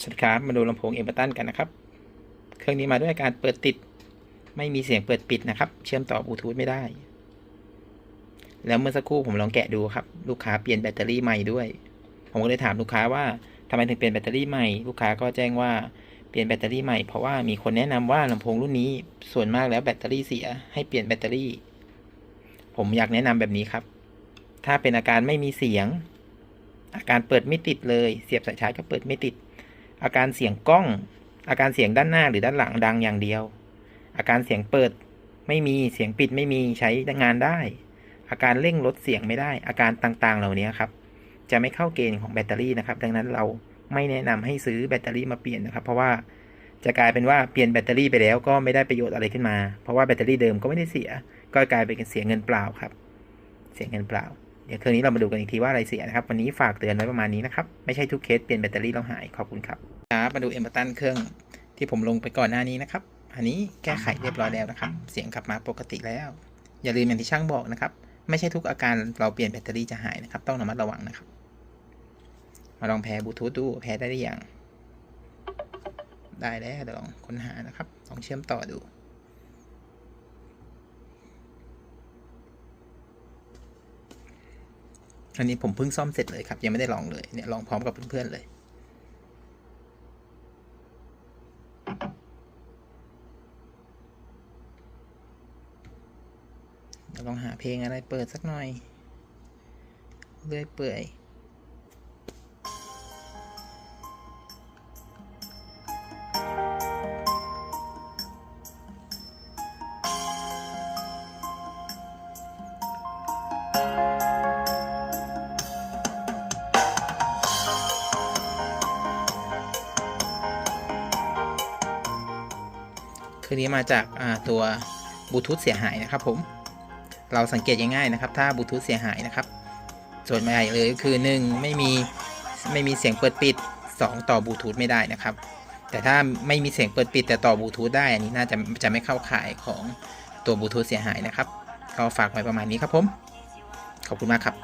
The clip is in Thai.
สวัสดีครับ มาดูลำโพงเอเบอร์ตันกันนะครับ เครื่องนี้มาด้วยการเปิดติด ไม่มีเสียงเปิดปิดนะครับ เชื่อมต่อบลูทูธไม่ได้ แล้วเมื่อสักครู่ผมลองแกะดูครับ ลูกค้าเปลี่ยนแบตเตอรี่ใหม่ด้วย ผมก็เลยถามลูกค้าว่าทำไมถึงเปลี่ยนแบตเตอรี่ใหม่ ลูกค้าก็แจ้งว่าเปลี่ยนแบตเตอรี่ใหม่เพราะว่ามีคนแนะนำว่าลำโพงรุ่นนี้ส่วนมากแล้วแบตเตอรี่เสียให้เปลี่ยนแบตเตอรี่ ผมอยากแนะนำแบบนี้ครับ ถ้าเป็นอาการไม่มีเสียง อาการเปิดไม่ติดเลย เสียบสายชาร์จก็เปิดไม่ติด อาการเสียงกล้อง อาการเสียงด้านหน้าหรือด้านหลังดังอย่างเดียว อาการเสียงเปิดไม่มีเสียงปิดไม่มีใช้งานได้ อาการเร่งลดเสียงไม่ได้ อาการต่างๆ เหล่านี้ครับ จะไม่เข้าเกณฑ์ของแบตเตอรี่นะครับ ดังนั้นเราไม่แนะนำให้ซื้อแบตเตอรี่มาเปลี่ยนนะครับ เพราะว่าจะกลายเป็นว่าเปลี่ยนแบตเตอรี่ไปแล้วก็ไม่ได้ประโยชน์อะไรขึ้นมา เพราะว่าแบตเตอรี่เดิมก็ไม่ได้เสีย ก็กลายเป็นเสียเงินเปล่าครับ เสียเงินเปล่า เดี๋ยวเครื่องนี้เรามาดูกันอีกทีว่าอะไรเสียนะครับ วันนี้ฝากเตือนไว้ประมาณนี้นะครับ ไม่ใช่ทุกเคสเปลี่ยนแบตเตอรี่แล้วหาย ขอบคุณครับครับมาดูเอ็มเบอร์ตันเครื่องที่ผมลงไปก่อนหน้านี้นะครับ อันนี้แก้ไขเรียบร้อยแล้วนะครับ เสียงกลับมาปกติแล้ว อย่าลืมอย่างที่ช่างบอกนะครับ ไม่ใช่ทุกอาการเราเปลี่ยนแบตเตอรี่จะหายนะครับ ต้องระมัดระวังนะครับ มาลองแพ้บลูทูธดู แพ้ได้หรือยัง ได้แล้วเดี๋ยวลองค้นหานะครับ ลองเชื่อมต่อดู อันนี้ผมเพิ่งซ่อมเสร็จเลยครับ ยังไม่ได้ลองเลยเนี่ยลองพร้อมกับเพื่อนๆเลย ลองหาเพลงอะไรเปิดสักหน่อย เรื่อยเปื่อย คือนี้มาจากตัวบลูทูธเสียหายนะครับผม เราสังเกตง่ายๆนะครับ ถ้าบลูทูธเสียหายนะครับ ส่วนใหญ่เลยก็คือ 1 ไม่มีไม่มีเสียงเปิดปิด 2 ต่อบลูทูธไม่ได้นะครับ แต่ถ้าไม่มีเสียงเปิดปิดแต่ต่อบลูทูธได้อันนี้น่าจะจะไม่เข้าข่ายของตัวบลูทูธเสียหายนะครับก็ฝากไว้ประมาณนี้ครับผม ขอบคุณมากครับ